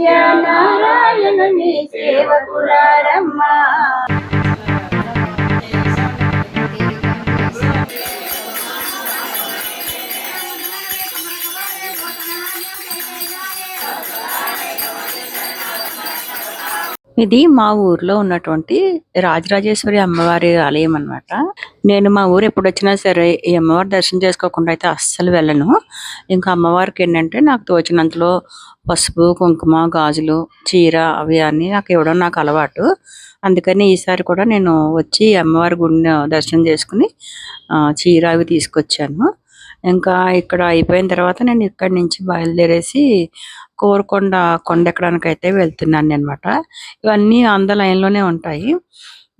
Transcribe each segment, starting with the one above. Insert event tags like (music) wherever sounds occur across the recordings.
సత్యనారాయణుని సేవకురారమ్మా ఇది మా ఊర్లో ఉన్నటువంటి రాజరాజేశ్వరి అమ్మవారి ఆలయం అనమాట నేను మా ఊరు ఎప్పుడు వచ్చినా సరే ఈ అమ్మవారి దర్శనం చేసుకోకుండా అయితే అస్సలు వెళ్ళను. ఇంకా అమ్మవారికి ఏంటంటే నాకు తోచినంతలో పసుపు కుంకుమ గాజులు చీర అవి అన్ని నాకు ఇవ్వడం నాకు అలవాటు. అందుకని ఈసారి కూడా నేను వచ్చి అమ్మవారి గుడిని దర్శనం చేసుకుని చీర అవి తీసుకొచ్చాను. ఇంకా ఇక్కడ అయిపోయిన తర్వాత నేను ఇక్కడి నుంచి బయలుదేరేసి కోరుకొండ కొండ ఎక్కడానికి అయితే వెళ్తున్నాను అనమాట ఇవన్నీ అంద లైన్లోనే ఉంటాయి.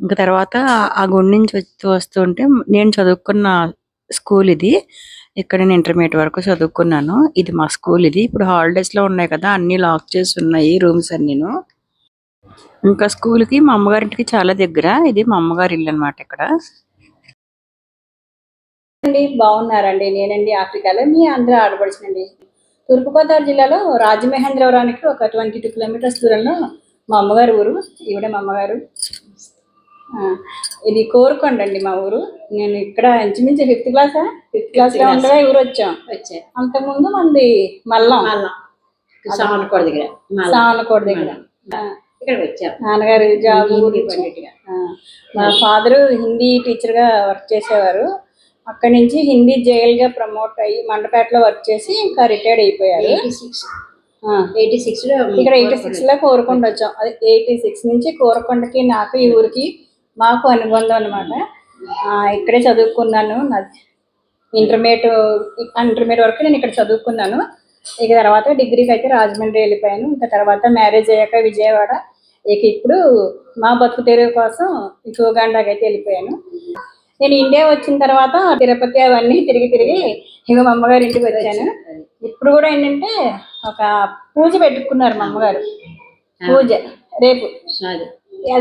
ఇంకా తర్వాత ఆ గుడి నుంచి వచ్చి వస్తుంటే నేను చదువుకున్న స్కూల్ ఇది. ఇక్కడ నేను ఇంటర్మీడియట్ వరకు చదువుకున్నాను. ఇది మా స్కూల్ ఇది. ఇప్పుడు హాలిడేస్లో ఉన్నాయి కదా అన్ని లాక్ చేసి ఉన్నాయి రూమ్స్ అన్నీను. ఇంకా స్కూల్కి మా అమ్మగారింటికి చాలా దగ్గర. ఇది మా అమ్మగారి ఇల్లు అనమాట ఇక్కడ. అండి బాగున్నారండి. నేనండి ఆఫ్రికాలో. మీ అందరూ ఆడపడుచునండి తూర్పుగోదావరి జిల్లాలో రాజమహేంద్రవరానికి ఒక ట్వంటీ టూ కిలోమీటర్స్ దూరంలో మా అమ్మగారి ఊరు ఈవిడే మా అమ్మగారు. ఇది కోరుకొండ అండి మా ఊరు. నేను ఇక్కడ ఇంచుమించు ఫిఫ్త్ క్లాసా ఫిఫ్త్ క్లాస్లో ఉండగా ఊరు వచ్చాం. వచ్చాయి అంతకుముందు మంది మల్లం. మళ్ళా సామనకోట దగ్గర. సావనకోట దగ్గర. ఆ, ఇక్కడికి వచ్చాం. నాన్నగారు జాబ్ మా ఫాదరు హిందీ టీచర్గా వర్క్ చేసేవారు. అక్కడి నుంచి హిందీ జైల్గా ప్రమోట్ అయ్యి మండపేటలో వర్క్ చేసి ఇంకా రిటైర్డ్ అయిపోయారు. Eighty six. ఇక్కడ ఎయిటీ సిక్స్లో కోరకొండ వచ్చాం. అది ఎయిటీ సిక్స్ నుంచి కోరకొండకి నాకు ఈ ఊరికి మాకు అనుబంధం అనమాట ఇక్కడే చదువుకున్నాను. నా ఇంటర్మీడియట్ ఇంటర్మీడియట్ వరకు నేను ఇక్కడ చదువుకున్నాను. ఇక తర్వాత డిగ్రీకి అయితే రాజమండ్రి వెళ్ళిపోయాను. ఇంకా తర్వాత మ్యారేజ్ అయ్యాక విజయవాడ. ఇక ఇప్పుడు మా బతుకు తెరువు కోసం ఇక ఉగాండాకి అయితే వెళ్ళిపోయాను. నేను ఇండియా వచ్చిన తర్వాత తిరుపతి అవన్నీ తిరిగి తిరిగి ఇక మా అమ్మగారి ఇంటికి వచ్చాను. ఇప్పుడు కూడా ఏంటంటే ఒక పూజ పెట్టుకున్నారు మా అమ్మగారు. పూజ. రేపు. అది.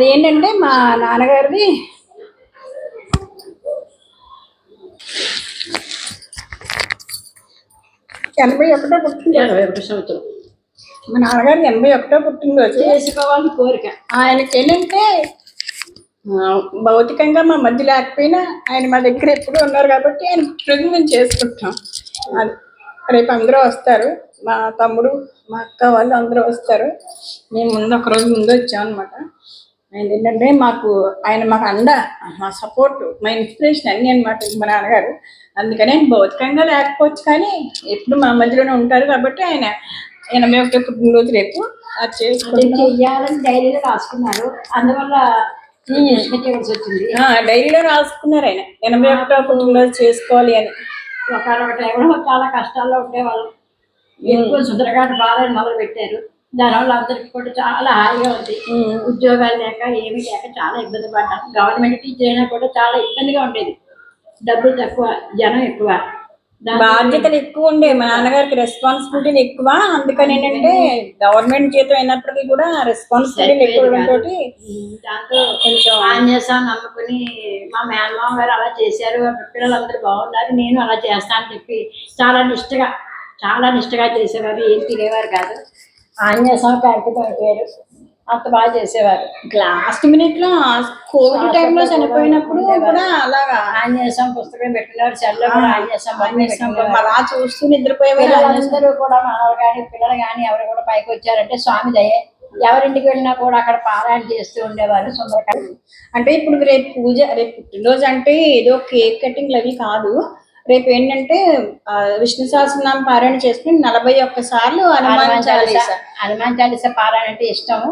ఏంటంటే మా నాన్నగారిది ఎనభై ఒకటో సంవత్సరం. మా నాన్నగారు ఎనభై ఒకటో పుట్టినరోజు. చేసుకోవాలని కోరిక. ఆయనకి ఏంటంటే భౌతికంగా మా మధ్య లేకపోయినా ఆయన మా దగ్గర ఎప్పుడు ఉన్నారు కాబట్టి ఆయన పుట్టినరోజు మేము చేసుకుంటాం. అది రేపు అందరూ వస్తారు. మా తమ్ముడు మా అక్క వాళ్ళు అందరూ వస్తారు. మేము ముందు ఒక రోజు ముందు వచ్చాం అనమాట ఆయన ఏంటంటే మాకు ఆయన మాకు అండ మా సపోర్ట్ మా ఇన్స్పిరేషన్ అన్నీ అనమాట మా నాన్నగారు. అందుకని ఆయన భౌతికంగా లేకపోవచ్చు కానీ ఎప్పుడు మా మధ్యలోనే ఉంటారు కాబట్టి ఆయన ఎనభై ఒకటి పుట్టినరోజు రేపు అది చేసుకుంటాం. చెయ్యాలని డైరీలో రాసుకున్నారు. అందువల్ల డైరీలో రాసుకున్నారు ఆయన. ఎనభై ఒకటో పుట్టినరోజు చేసుకోవాలి అని. టైంలో చాలా కష్టాల్లో ఉండేవాళ్ళం. ఎక్కువ సుందరగాట బాధని మొదలు పెట్టారు దానివల్ల అందరికీ కూడా చాలా హాయిగా ఉంది. ఉద్యోగాలు లేక ఏమీ లేక చాలా ఇబ్బంది పడ్డాం. గవర్నమెంట్ టీచర్ అయినా కూడా చాలా ఇబ్బందిగా ఉండేది. డబ్బులు తక్కువ జనం ఎక్కువ. బాధ్యతలు ఎక్కువ ఉండే. మా నాన్నగారికి రెస్పాన్సిబిలిటీలు ఎక్కువ. అందుకని ఏంటంటే గవర్నమెంట్ జీతం అయినప్పటికీ కూడా రెస్పాన్సిబిలిటీలు ఎక్కువ దాంతో కొంచెం ఆంజనేయస్వామి నమ్ముకుని మా మేనమామ గారు అలా చేశారు. పిల్లలందరూ బాగున్నారు. నేను అలా చేస్తాను అని చెప్పి చాలా నిష్టగా చాలా నిష్టగా చేసేవారు. ఏం తినేవారు కాదు. ఆంజనేయస్వామి ప్యాంటు అయిపోయారు అంత బాగా చేసేవారు. లాస్ట్ మినిట్లో కోవిడ్ టైంలో చనిపోయినప్పుడు కూడా అలాగా ఆంజనేయస్వామి పుస్తకం పెట్టినారు కూడా ఆంజనేయస్వామి బొమ్మ పెట్టినారు. అలా చూస్తూ నిద్రపోయేవారు కూడా మనవరు కానీ పిల్లలు కానీ ఎవరు కూడా పైకి వచ్చారంటే స్వామి దయే. ఎవరింటికి వెళ్ళినా కూడా అక్కడ పారాయణ చేస్తూ ఉండేవారు సుందరకాండ. అంటే ఇప్పుడు రేపు పూజ రేపు పుట్టినరోజు అంటే ఏదో కేక్ కటింగ్ అవి కాదు. రేపు ఏంటంటే విష్ణు సహస్రనామ పారాయణ చేసుకుని నలభై ఒక్క సార్లు హనుమాన్ చాలీసా. హనుమాన్ చాలీసా పారాయణ అంటే ఇష్టము.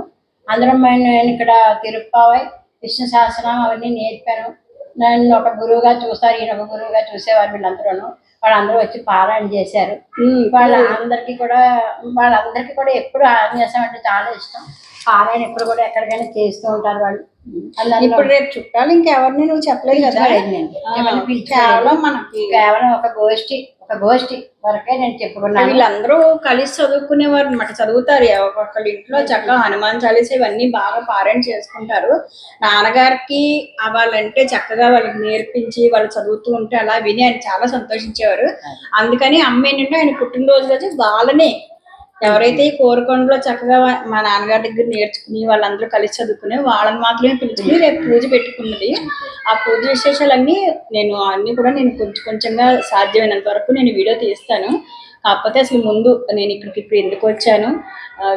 అందరం నేను ఇక్కడ తిరుప్పావై విష్ణు సహస్రనామం అవన్నీ నేర్పాను. నన్ను ఒక గురువుగా చూస్తారు ఈయన ఒక గురువుగా చూసేవారు వీళ్ళందరూ వాళ్ళందరూ వచ్చి పారాయణ చేశారు. వాళ్ళందరికీ కూడా వాళ్ళందరికీ కూడా ఎప్పుడు ఆన్యాసం అంటే చాలా ఇష్టం. పారాయణ ఎప్పుడు కూడా ఎక్కడికైనా చేస్తూ ఉంటారు వాళ్ళు. ఇప్పుడు రేపు చుట్టాలు ఇంకెవరిని నువ్వు చెప్పలేదు కదా. కేవలం మనకి కేవలం ఒక గోష్ఠి ఒక గోష్ఠి వరకే నేను చెప్పుకున్నాను. వీళ్ళందరూ కలిసి చదువుకునేవారు అనమాట చదువుతారు. ఒక్కొక్కళ్ళ ఇంట్లో చక్కగా హనుమాన్ చాలీసా ఇవన్నీ బాగా పారాయణ చేసుకుంటారు. నాన్నగారికి వాళ్ళంటే చక్కగా వాళ్ళకి నేర్పించి వాళ్ళు చదువుతూ ఉంటే అలా విని ఆయన చాలా సంతోషించేవారు. అందుకని అమ్మ ఏంటంటే ఆయన పుట్టినరోజు రోజు వాళ్ళనే ఎవరైతే ఈ కోరుకొండలో చక్కగా మా నాన్నగారి దగ్గర నేర్చుకుని వాళ్ళందరూ కలిసి చదువుకుని వాళ్ళని మాత్రమే పిలుచుకుని రేపు పూజ పెట్టుకున్నది. ఆ పూజ విశేషాలన్నీ నేను అన్ని కూడా నేను కొంచెం కొంచెంగా సాధ్యమైనంత వరకు నేను వీడియో తీస్తాను. కాకపోతే అసలు ముందు నేను ఇక్కడికి ఇప్పుడు ఎందుకు వచ్చాను?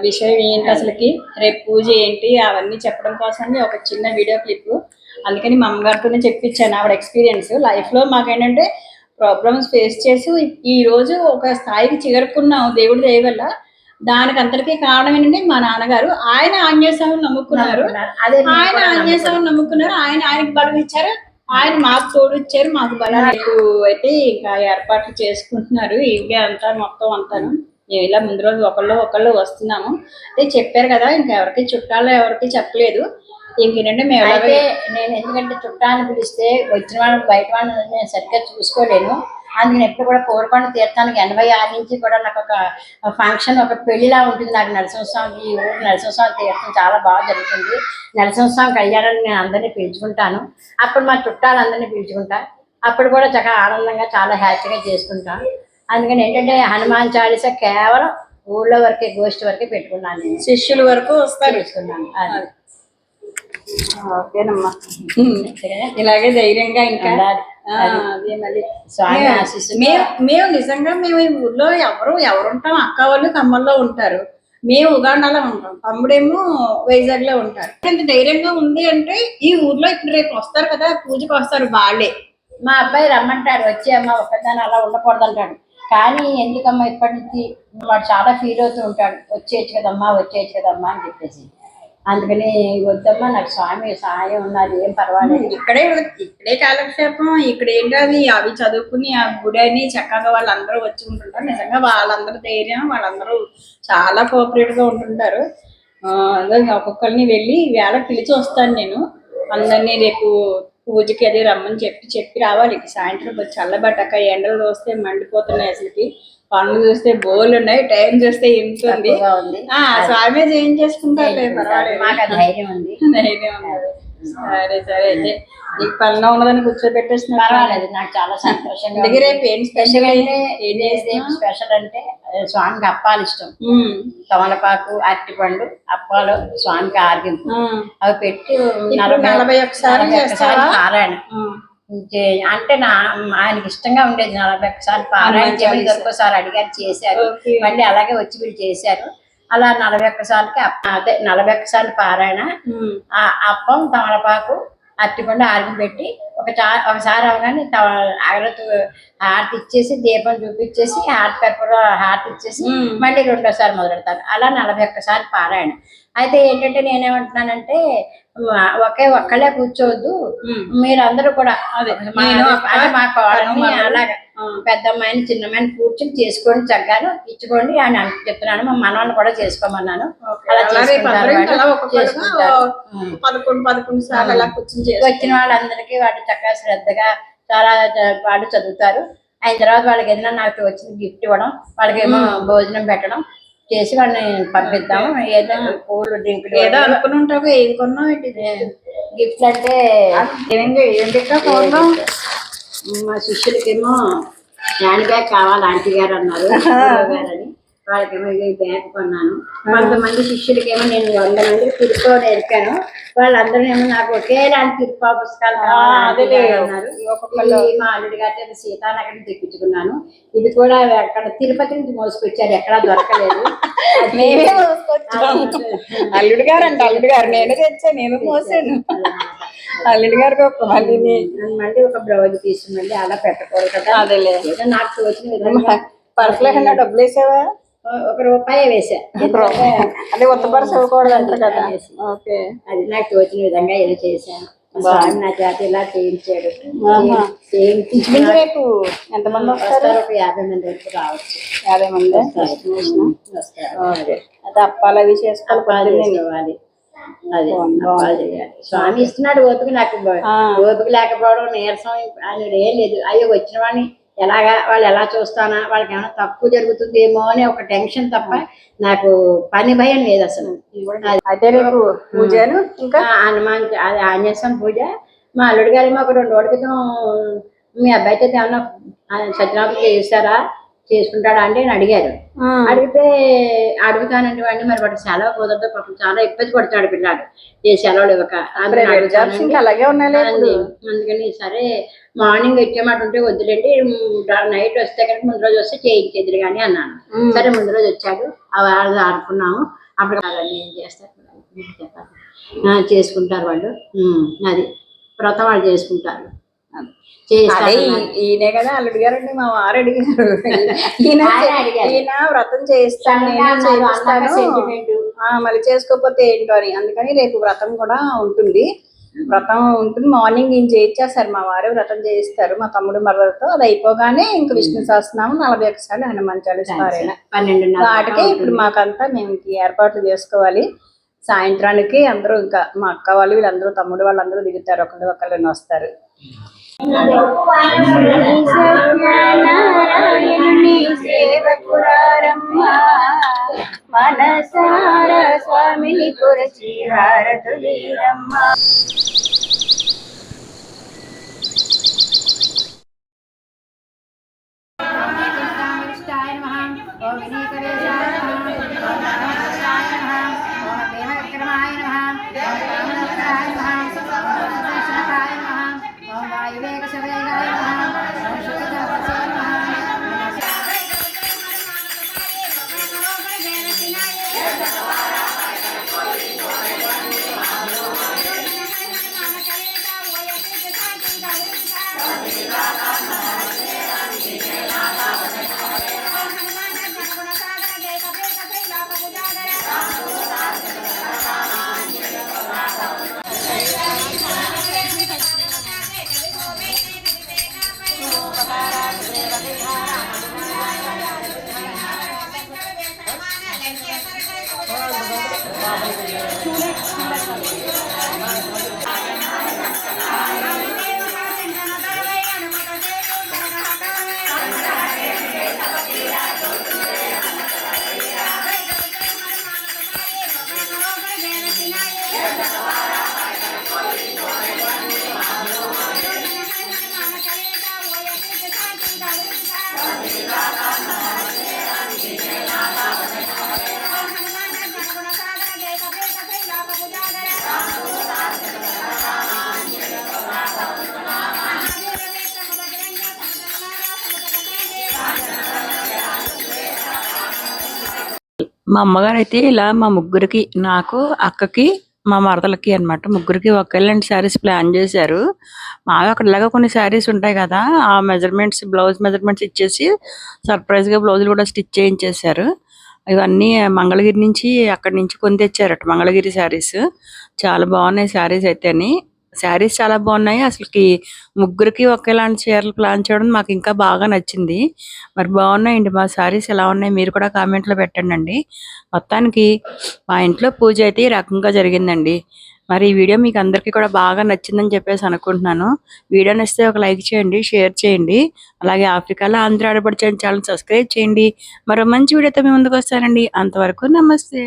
విషయం ఏంటి అసలుకి? రేపు పూజ ఏంటి? అవన్నీ చెప్పడం కోసమని ఒక చిన్న వీడియో క్లిప్. అందుకని మా అమ్మగారితోనే చెప్పించాను ఆవిడ ఎక్స్పీరియన్స్. లైఫ్లో మాకేంటంటే ప్రాబ్లమ్స్ ఫేస్ చేసి ఈ రోజు ఒక స్థాయికి చేరుకున్నాం దేవుడి దయ వల్ల. దానికి అంతటికీ కారణం ఏంటంటే మా నాన్నగారు. ఆయన ఆంజనేయ స్వామిని నమ్ముకున్నారు. ఆయన ఆంజనేయ స్వామిని నమ్ముకున్నారు. ఆయన ఆయనకి బలం ఇచ్చారు. ఆయన మాకు తోడు ఇచ్చారు. మాకు బలం అయితే ఇంకా ఏర్పాట్లు చేసుకుంటున్నారు. ఇవే అంతా మొత్తం అంతాను. మేము ఇలా ముందు రోజు ఒకళ్ళు ఒకళ్ళు వస్తున్నాము. అయితే చెప్పారు కదా ఇంకెవరికి చుట్టాలు ఎవరికి చెప్పలేదు. ఇంకేంటంటే మేము అయితే నేను ఎందుకంటే చుట్టాలను పిలిస్తే వచ్చిన వాళ్ళని బయట వాళ్ళని నేను సరిగ్గా చూసుకోలేను. అందుకని ఎప్పుడు కూడా కోరుకొండ తీర్థానికి. ఎనభై ఆరు నుంచి కూడా నాకు ఒక ఫంక్షన్ ఒక పెళ్ళిలా ఉంటుంది నాకు నరసింహస్వామి ఈ ఊరు నరసింహస్వామి తీర్థం చాలా బాగా జరుగుతుంది. నరసింహస్వామి కళ్యాణాన్ని నేను అందరినీ పిలుచుకుంటాను. అప్పుడు మా చుట్టాలందరినీ పిలుచుకుంటా. అప్పుడు కూడా చక్కగా ఆనందంగా చాలా హ్యాపీగా చేసుకుంటాం. అందుకని ఏంటంటే హనుమాన్ చాలీస కేవలం ఊళ్ళో వరకే గోష్ఠి వరకే పెట్టుకున్నాను నేను. శిష్యుల వరకు వస్తారు. అది. ఓకేనమ్మా. ఇలాగే ధైర్యంగా ఇంకా మేము- నిజంగా మేము ఈ ఊర్లో ఎవరు ఎవరు ఉంటాం అక్క వాళ్ళు తమ్ముల్లో ఉంటారు. మేము ఉగాండాలో ఉంటాం. తమ్ముడేమో వైజాగ్లో ఉంటారు. ఇంత ధైర్యంగా ఉంది అంటే ఈ ఊర్లో ఇప్పుడు రేపు వస్తారు కదా పూజకి వస్తారు వాళ్ళే. మా అబ్బాయి రమ్మంటాడు వచ్చి అమ్మ ఒక్కదాన్ని అలా ఉండకూడదు అంటాడు. కానీ ఎందుకమ్మా ఇప్పటి నుంచి వాడు చాలా ఫీల్ అవుతూ ఉంటాడు. వచ్చేయచ్చు కదమ్మా వచ్చేయచ్చు కదమ్మా అని చెప్పేసి. అందుకని వద్దమ్మా నాకు స్వామి సహాయం ఉన్నది ఏం పర్వాలేదు. ఇక్కడే ఇక్కడే కాలక్షేపం ఇక్కడ ఏంటది అవి చదువుకుని ఆ గుడి అని చక్కగా వాళ్ళందరూ వచ్చి ఉంటుంటారు. నిజంగా వాళ్ళందరూ ధైర్యం వాళ్ళందరూ చాలా కోఆపరేటివ్గా ఉంటుంటారు. ఒక్కొక్కరిని వెళ్ళి వేళ పిలిచి వస్తాను నేను. అందరినీ రేపు పూజకి అది రమ్మని చెప్పి చెప్పి రావాలి. సాయంత్రం చల్లబడ్డాక ఎండలు వస్తే మండిపోతున్నాయి అసలుకి. పనులు చూస్తే బోర్లు ఉన్నాయి టైం చూస్తే ఆ స్వామి ఏం చేసుకుంటారు? పర్వాలేదు ధైర్యం ఉంది. ధైర్యం. సరే సరే అయితే నీకు పనిలో ఉన్నదని కూర్చోబెట్టేస్తున్నారు. పర్వాలేదు నాకు చాలా సంతోషంగా అందుకే రేపు ఏం స్పెషల్ ఎందుకంటే ఏం స్పెషల్ అంటే స్వామికి అప్పాలు ఇష్టం. తమలపాకు అరటిపండు అప్పాలు స్వామికి ఆర్గింపు. అవి పెట్టి నలభై ఒక్కసారి నలభై అంటే నా ఆయనకి ఇష్టంగా ఉండేది నలభై ఒక్కసారి పారాయణ చేయమని చాలీసా. ఒక్కోసారి అడిగారు చేశారు. మళ్ళీ అలాగే వచ్చి వీళ్ళు చేశారు. అలా నలభై ఒక్కసారికి అదే నలభై ఒక్కసారి పారాయణ. అప్పం తమలపాకు అరటిపండు ఆరిగి పెట్టి ఒక చా ఒకసారి అవగానే అగరత్తు హారతి ఇచ్చేసి దీపం చూపించేసి హారతి కర్పూర హారతి ఇచ్చేసి. మళ్ళీ రెండోసారి మొదలెడతాను అలా నలభై ఒక్కసారి పారాయణ. అయితే ఏంటంటే నేనేమంటున్నానంటే ఒకే ఒక్కళ్ళే కూర్చోవద్దు. మీరందరూ కూడా. అలాగా. పెద్ద అమ్మాయిని చిన్న అమ్మాయిని కూర్చుని చేసుకోండి చక్కగాను ఇచ్చుకోండి అని చెప్తున్నాను. మా మనవాళ్ళని కూడా చేసుకోమన్నాను. పదకొండు పదకొండు సార్లు అలా కూర్చొని వచ్చిన వాళ్ళందరికీ వాళ్ళు చక్కగా శ్రద్ధగా చాలా వాళ్ళు చదువుతారు. అయిన తర్వాత వాళ్ళకి ఏదైనా నాకు వచ్చిన గిఫ్ట్ ఇవ్వడం వాళ్ళకి ఏమో భోజనం పెట్టడం చేసి వాళ్ళని పంపిద్దాము ఏదో పూలు డ్రింకులు ఏదో అనుకుని ఉంటావు ఏం కొన్నావు గిఫ్ట్ అంటే ఫోన్లో? మా శిష్యులకేమో హ్యాండ్ బ్యాగ్ కావాలి ఆంటీ గారు అన్నారు (laughs) అని. వాళ్ళకేమో ఈ బ్యాగ్ కొన్నాను. కొంతమంది శిష్యులకేమో నేను వంద మందికి తిరుపో నేర్పాను వాళ్ళందరూ ఏమో నాకు ఒకేలాంటి తిరుపా పుస్తకాలు కావాలి ఆంటీ అదేలే. గారు అన్నారు. ఇది మా అల్లుడి గారి సీతానగర్ తెప్పించుకున్నాను. ఇది కూడా అక్కడ తిరుపతి నుంచి మోసుకొచ్చారు. ఎక్కడా దొరకలేదు. (laughs) మేమే. అల్లుడు గారు అంట అల్లుడు గారు. నేను తెచ్చా నేను మోసాను. అల్లుడు గారికి ఒక మళ్ళీ మళ్ళీ ఒక బ్లౌజ్ తీసి మళ్ళీ అలా పెట్టకూడదు కదా. నాకు తోచిన విధంగా. పర్సులో కన్నా డబ్బులు వేసావా? ఒక రూపాయి వేసా అదే కొత్త పర్సు ఇవ్వకూడదు అంట కదా. ఓకే. అది నాకు తోచిన విధంగా ఏదో చేశాను నా చేత ఇలా చేయించాడు. చేయించి రేపు ఎంతమంది వస్తారు? ఒక యాభై మంది వరకు రావచ్చు. యాభై మంది? వస్తారు. అయితే అప్పాలు అవి చేసుకోవాలి అది స్వామి ఇస్తున్నాడు ఓపిక నాకు. ఓపిక లేకపోవడం నీరసం ఆయన ఏం లేదు. అయ్యో వచ్చిన వాడిని ఎలాగా వాళ్ళు ఎలా చూస్తానా వాళ్ళకి ఏమైనా తక్కువ జరుగుతుందేమో అని ఒక టెన్షన్ తప్ప నాకు పని భయం లేదు అసలు. అయితే రేపు పూజను ఇంకా? ఆ హనుమాన్ అది ఆంజనేయ పూజ. మా అల్లుడు గారు ఏమో ఒక రెండు రోజుల క్రితం మీ అబ్బాయి చేత ఏమన్నా సత్యనారాయణ చేస్తారా చేసుకుంటాడా అంటే అని అడిగారు. అడిగితే అడుగుతానండి వాడిని మరి వాడు సెలవు కుదరదు పాపం చాలా ఇబ్బంది పడుతున్నాడు పిల్లాడు. ఏ సెలవులు ఇవ్వక. అలాగే. అందుకని సరే మార్నింగ్ వచ్చేమాట ఉంటే వద్దులేండి నైట్ వస్తే కనుక ముందు రోజు వస్తే చేయించేద్దరు కానీ అన్నాను. సరే ముందు రోజు వచ్చాడు వాళ్ళు ఆడుకున్నాము. అప్పుడు వాళ్ళని ఏం చేస్తారు? చేసుకుంటారు వాళ్ళు. అది వ్రతం వాళ్ళు చేసుకుంటారు. ఈయనే కదా వాళ్ళు అడిగారండి మా వారు అడిగారు. ఈయన వ్రతం చేయిస్తాను మళ్ళీ చేసుకోకపోతే ఏంటో అని. అందుకని రేపు వ్రతం కూడా ఉంటుంది. వ్రతం ఉంటుంది. మార్నింగ్ ఈయన చేయించేస్తారు మా వారు వ్రతం చేయిస్తారు. మా తమ్ముడు మరదలతో అది అయిపోగానే ఇంక విష్ణు సహస్రనామం నలభై ఒకసారి హనుమాన్ చాలీసారైనా పన్నెండున్నర వాటికి ఇప్పుడు మాకంతా మేము ఏర్పాట్లు చేసుకోవాలి. సాయంత్రానికి అందరూ ఇంకా మా అక్క వాళ్ళు వీళ్ళందరూ తమ్ముడు వాళ్ళందరూ దిగుతారు. ఒకళ్ళు ఒకళ్ళు వస్తారు. సత్యనారాయణుని సేవకురారమ్మ. మనసార స్వామిని కొరచి హారతులీరమ్మ. మా అమ్మగారు అయితే ఇలా మా ముగ్గురికి నాకు అక్కకి మా మరదలకి అన్నమాట. ముగ్గురికి ఒకేలాంటి శారీస్ ప్లాన్ చేశారు. మావి అక్కడలాగా కొన్ని శారీస్ ఉంటాయి కదా ఆ మెజర్మెంట్స్ బ్లౌజ్ మెజర్మెంట్స్ ఇచ్చేసి సర్ప్రైజ్గా బ్లౌజులు కూడా స్టిచ్ చేయించేశారు. ఇవన్నీ మంగళగిరి నుంచి అక్కడి నుంచి కొని తెచ్చారట మంగళగిరి శారీస్. చాలా బాగున్నాయి శారీస్ అయితేని. శారీస్ చాలా బాగున్నాయి. అసలుకి ముగ్గురికి ఒకేలాంటి చీరలు ప్లాన్ చేయడం మాకు ఇంకా బాగా నచ్చింది. మరి బాగున్నాయండి మా శారీస్ ఎలా ఉన్నాయి మీరు కూడా కామెంట్లో పెట్టండి అండి మొత్తానికి మా ఇంట్లో పూజ అయితే ఈ రకంగా జరిగిందండి. మరి ఈ వీడియో మీకు అందరికీ కూడా బాగా నచ్చిందని చెప్పేసి అనుకుంటున్నాను. వీడియో నచ్చితే ఒక లైక్ చేయండి షేర్ చేయండి. అలాగే ఆఫ్రికాలో ఆంధ్ర ఆడబడి ఛానల్ సబ్స్క్రైబ్ చేయండి. మరో మంచి వీడియోతో మీ ముందుకు వస్తానండి. అంతవరకు నమస్తే.